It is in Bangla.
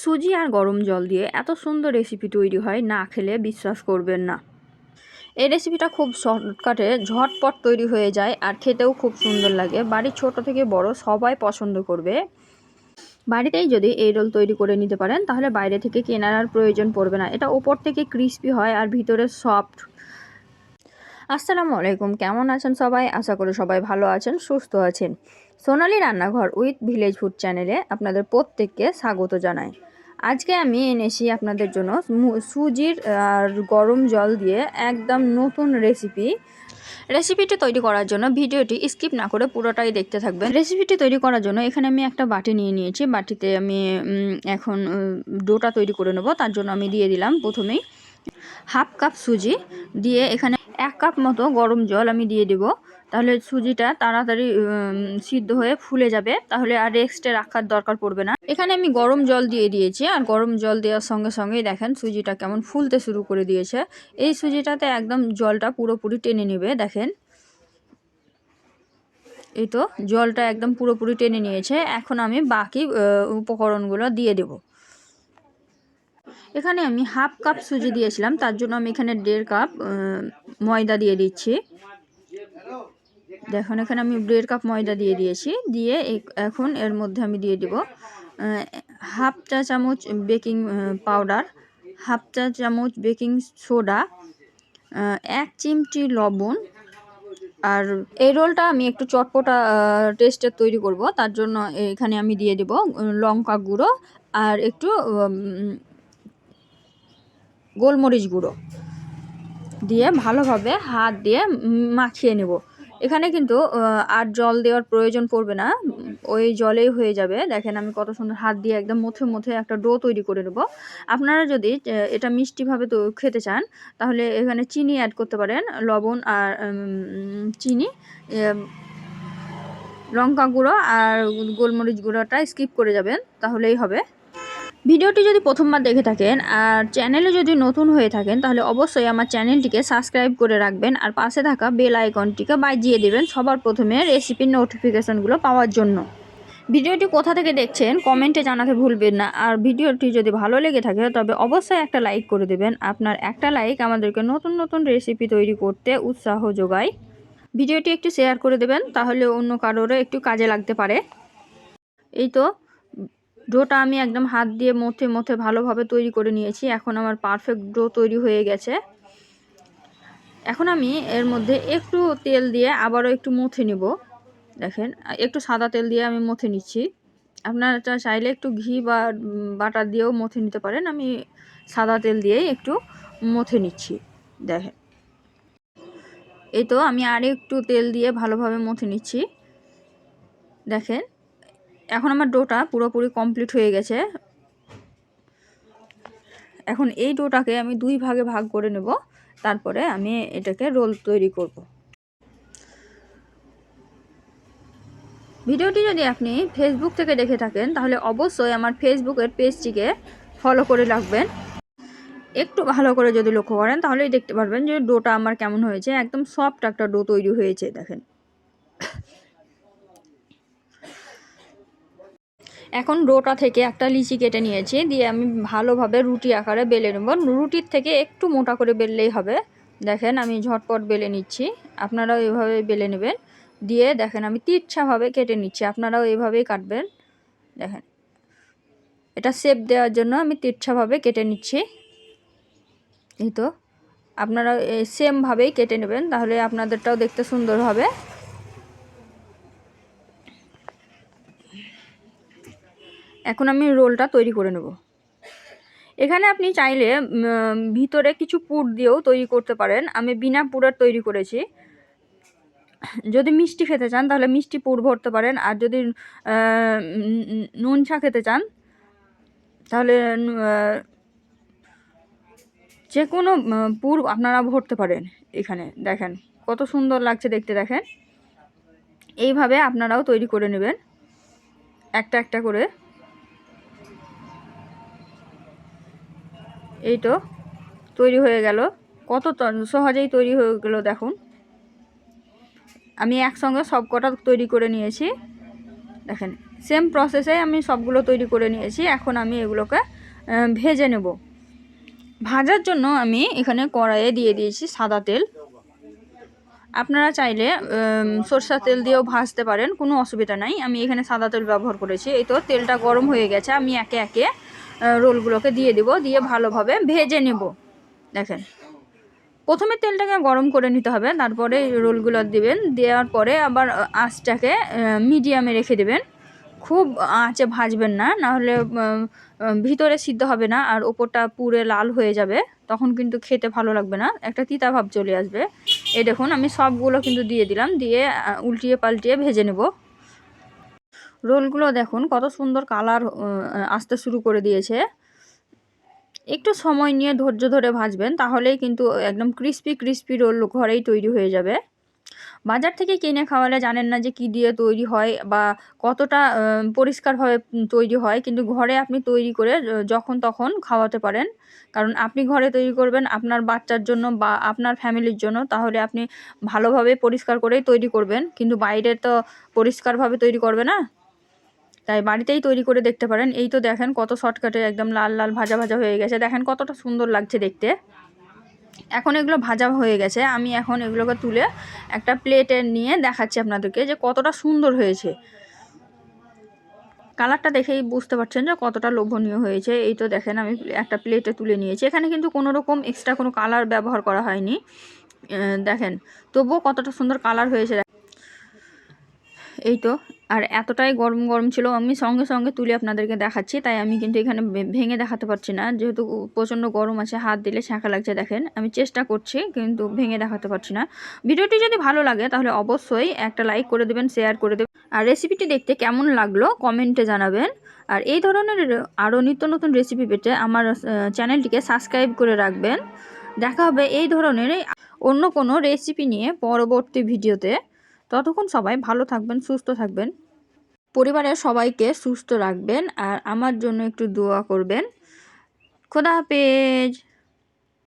সুজি আর গরম জল দিয়ে এত সুন্দর রেসিপি তৈরি হয়, না খেলে বিশ্বাস করবেন না। এই রেসিপিটা খুব শর্টকাটে ঝটপট তৈরি হয়ে যায় আর খেতেও খুব সুন্দর লাগে। বাড়ির ছোট থেকে বড় সবাই পছন্দ করবে। বাড়িতেই যদি এই রোল তৈরি করে নিতে পারেন, তাহলে বাইরে থেকে কেনার আর প্রয়োজন পড়বে না। এটা ওপর থেকে ক্রিস্পি হয় আর ভিতরে সফট আসসালামু আলাইকুম, কেমন আছেন সবাই? আশা করি সবাই ভালো আছেন, সুস্থ আছেন। সোনালি রান্নাঘর উইথ ভিলেজ ফুড চ্যানেলে আপনাদের প্রত্যেককে স্বাগত জানাই। আজকে আমি এনেছি আপনাদের জন্য সুজির, আর গরম জল দিয়ে একদম নতুন রেসিপি রেসিপিটি তৈরি করার জন্য ভিডিওটি স্কিপ না করে পুরোটাই দেখতে থাকবেন। রেসিপিটি তৈরি করার জন্য এখানে আমি একটা বাটি নিয়ে নিয়েছি। বাটিতে আমি এখন ডোটা তৈরি করে নেব। তার জন্য আমি দিয়ে দিলাম প্রথমেই হাফ কাপ সুজি। দিয়ে এখানে এক কাপ মতো গরম জল আমি দিয়ে দেব। তাহলে সুজিটা তাড়াতাড়ি সিদ্ধ হয়ে ফুলে যাবে। তাহলে আর রেস্টে রাখার দরকার পড়বে না। এখানে আমি গরম জল দিয়ে দিয়েছি, আর গরম জল দেওয়ার সঙ্গে সঙ্গেই দেখেন সুজিটা কেমন ফুলতে শুরু করে দিয়েছে। এই সুজিটাতে একদম জলটা পুরোপুরি টেনে নেবে, দেখেন। এই তো, জলটা একদম পুরোপুরি টেনে নিয়েছে। এখন আমি বাকি উপকরণগুলো দিয়ে দেব। এখানে আমি হাফ কাপ সুজি দিয়েছিলাম, তার জন্য আমি এখানে দেড় কাপ ময়দা দিয়ে দিচ্ছি। দেখুন, এখানে আমি দেড় কাপ ময়দা দিয়ে দিয়েছি। দিয়ে এখন এর মধ্যে আমি দিয়ে দেব হাফ চা চামচ বেকিং পাউডার, হাফ চা চামচ বেকিং সোডা এক চিমটি লবণ, আর এই রোলটা আমি একটু চটপটা টেস্টের তৈরি করব। তার জন্য এখানে আমি দিয়ে দেব লঙ্কা গুঁড়ো আর একটু গোলমরিচ গুঁড়ো। দিয়ে ভালোভাবে হাত দিয়ে মাখিয়ে নেব। এখানে কিন্তু আর জল দেওয়ার প্রয়োজন পড়বে না। ওই জলেই হয়ে যাবে। দেখেন আমি কত সুন্দর হাত দিয়ে একদম মুথে মুথে একটা ডো তৈরি করে নেব। আপনারা যদি এটা মিষ্টিভাবে তো খেতে চান, তাহলে এখানে চিনি অ্যাড করতে পারেন, লবণ আর চিনি লঙ্কা গুঁড়ো আর গোলমরিচ গুঁড়োটা স্কিপ করে যাবেন, তাহলেই হবে। ভিডিওটি যদি প্রথমবার দেখে থাকেন আর চ্যানেলে যদি নতুন হয়ে থাকেন, তাহলে অবশ্যই আমার চ্যানেলটিকে সাবস্ক্রাইব করে রাখবেন আর পাশে থাকা বেল আইকনটিকে বাজিয়ে দেবেন সবার প্রথমে রেসিপির নোটিফিকেশনগুলো পাওয়ার জন্য। ভিডিওটি কোথা থেকে দেখছেন কমেন্টে জানাতে ভুলবেন না। আর ভিডিওটি যদি ভালো লেগে থাকে, তবে অবশ্যই একটা লাইক করে দেবেন। আপনার একটা লাইক আমাদেরকে নতুন নতুন রেসিপি তৈরি করতে উৎসাহ যোগায়। ভিডিওটি একটু শেয়ার করে দেবেন, তাহলে অন্য কারোরও একটু কাজে লাগতে পারে। এই তো ডোটা আমি একদম হাত দিয়ে মথে মথে ভালোভাবে তৈরি করে নিয়েছি। এখন আমার পারফেক্ট ডো তৈরি হয়ে গেছে। এখন আমি এর মধ্যে একটু তেল দিয়ে আবারও একটু মুথে নিব। দেখেন, একটু সাদা তেল দিয়ে আমি মুথে নিচ্ছি। আপনারা চাইলে একটু ঘি বা বাটার দিয়েও মুথে নিতে পারেন। আমি সাদা তেল দিয়েই একটু মুথে নিচ্ছি। দেখেন, এই তো আমি আর একটু তেল দিয়ে ভালোভাবে মুথে নিচ্ছি। দেখেন এখন আমার ডোটা পুরোপুরি কমপ্লিট হয়ে গেছে। এখন এই ডোটাকে আমি দুই ভাগে ভাগ করে নেব। তারপরে আমি এটাকে রোল তৈরি করব। ভিডিওটি যদি আপনি ফেসবুক থেকে দেখে থাকেন, তাহলে অবশ্যই আমার ফেসবুকের পেজটিকে ফলো করে রাখবেন। একটু ভালো করে যদি লক্ষ্য করেন তাহলেই দেখতে পারবেন যে ডোটা আমার কেমন হয়েছে। একদম সফট একটা ডো তৈরি হয়েছে, দেখেন। এখন ডোটা থেকে একটা লিচি কেটে নিয়েছি, দিয়ে আমি ভালোভাবে রুটি আকারে বেলে নেব। রুটির থেকে একটু মোটা করে বেললেই হবে। দেখেন আমি ঝটপট বেলে নিচ্ছি। আপনারাও এভাবে বেলে নেবেন। দিয়ে দেখেন আমি তিরছাভাবে কেটে নিচ্ছি। আপনারাও এভাবেই কাটবেন। দেখেন। এটা সেপ দেওয়ার জন্য আমি তিরছাভাবে কেটে নিচ্ছি। এই তো। আপনারা সেমভাবেই কেটে নেবেন, তাহলে আপনাদেরটাও দেখতে সুন্দর হবে। এখন আমি রোলটা তৈরি করে নেব। এখানে আপনি চাইলে ভিতরে কিছু পুর দিয়েও তৈরি করতে পারেন। আমি বিনা পুরের তৈরি করেছি। যদি মিষ্টি খেতে চান, তাহলে মিষ্টি পুর ভরতে পারেন। আর যদি নুন চা খেতে চান, তাহলে যে কোনো পুর আপনারা ভরতে পারেন এখানে। দেখেন, কত সুন্দর লাগছে দেখতে, দেখেন। এইভাবে আপনারাও তৈরি করে নেবেন। একটা একটা করে। এই তো তৈরি হয়ে গেল। কত সহজেই তৈরি হয়ে গেল দেখুন। আমি একসঙ্গে সব কটা তৈরি করে নিয়েছি। দেখেন সেম প্রসেসে আমি সবগুলো তৈরি করে নিয়েছি। এখন আমি এগুলোকে ভেজে নেব। ভাজার জন্য আমি এখানে কড়াইয়ে দিয়ে দিয়েছি সাদা তেল। আপনারা চাইলে উম, সরষের তেল দিয়েও ভাজতে পারেন কোনো অসুবিধা নাই। আমি এখানে সাদা তেল ব্যবহার করেছি। এই তো তেলটা গরম হয়ে গেছে। আমি একে একে রোলগুলোকে দিয়ে দিব, দিয়ে ভালোভাবে ভেজে নেব। দেখেন, প্রথমে তেলটাকে গরম করে নিতে হবে, তারপরে রোলগুলো দিবেন, দেওয়ার পরে আবার আঁচটাকে মিডিয়ামে রেখে দেবেন। খুব আঁচে ভাজবেন না, নাহলে ভিতরে সিদ্ধ হবে না আর ওপরটা পুরে লাল হয়ে যাবে, তখন কিন্তু খেতে ভালো লাগবে না। একটা তিতা ভাব চলে আসবে। এ দেখুন, আমি সবগুলো কিন্তু দিয়ে দিলাম, দিয়ে উল্টিয়ে পাল্টিয়ে ভেজে নেব। রোলগুলো দেখুন, কত সুন্দর কালার আসতে শুরু করে দিয়েছে। একটু সময় নিয়ে ধৈর্য ধরে ভাজবেন, তাহলেই কিন্তু একদম ক্রিস্পি ক্রিস্পি রোল ঘরেই তৈরি হয়ে যাবে। বাজার থেকে কিনে খাওয়ালে জানেন না যে কি দিয়ে তৈরি হয় বা কতটা পরিষ্কারভাবে তৈরি হয়, কিন্তু ঘরে আপনি তৈরি করে যখন তখন খাওয়াতে পারেন। কারণ আপনি ঘরে তৈরি করবেন আপনার বাচ্চার জন্য বা আপনার ফ্যামিলির জন্য, তাহলে আপনি ভালোভাবে পরিষ্কার করেই তৈরি করবেন। কিন্তু বাইরে তো পরিষ্কারভাবে তৈরি করবে না। তাই বাড়িতেই তৈরি করে দেখতে পারেন। এই তো দেখেন কত শর্টকাটে একদম লাল লাল ভাজা ভাজা হয়ে গেছে। দেখেন কতটা সুন্দর লাগছে দেখতে। এখন এগুলো ভাজা হয়ে গেছে। আমি এখন এগুলোকে তুলে একটা প্লেটে নিয়ে দেখাচ্ছি আপনাদেরকে যে কতটা সুন্দর হয়েছে। কালারটা দেখেই বুঝতে পারছেন যে কতটা লোভনীয় হয়েছে। এই তো দেখেন আমি একটা প্লেটে তুলে নিয়েছি। এখানে কিন্তু কোনো রকম এক্সট্রা কোনো কালার ব্যবহার করা হয়নি। দেখেন, তবুও কতটা সুন্দর কালার হয়েছে। এই তো আর এতটাই গরম গরম ছিল, আমি সঙ্গে সঙ্গে তুলে আপনাদেরকে দেখাচ্ছি, তাই আমি কিন্তু এখানে ভেঙে দেখাতে পারছি না। যেহেতু প্রচণ্ড গরম আছে, হাত দিলে ছাঁকা লাগছে, দেখেন। আমি চেষ্টা করছি, কিন্তু ভেঙে দেখাতে পারছি না। ভিডিওটি যদি ভালো লাগে, তাহলে অবশ্যই একটা লাইক করে দেবেন, শেয়ার করে দেবেন। আর রেসিপিটি দেখতে কেমন লাগল, কমেন্টে জানাবেন। আর এই ধরনের আরও নিত্য নতুন রেসিপি পেতে আমার চ্যানেলটিকে সাবস্ক্রাইব করে রাখবেন। দেখা হবে এই ধরনের, অন্য কোনো রেসিপি নিয়ে পরবর্তী ভিডিওতে। ততক্ষণ সবাই ভালো থাকবেন, সুস্থ থাকবেন। পরিবারের সবাইকে সুস্থ রাখবেন আর আমার জন্য একটু দোয়া করবেন। খোদা হাফেজ।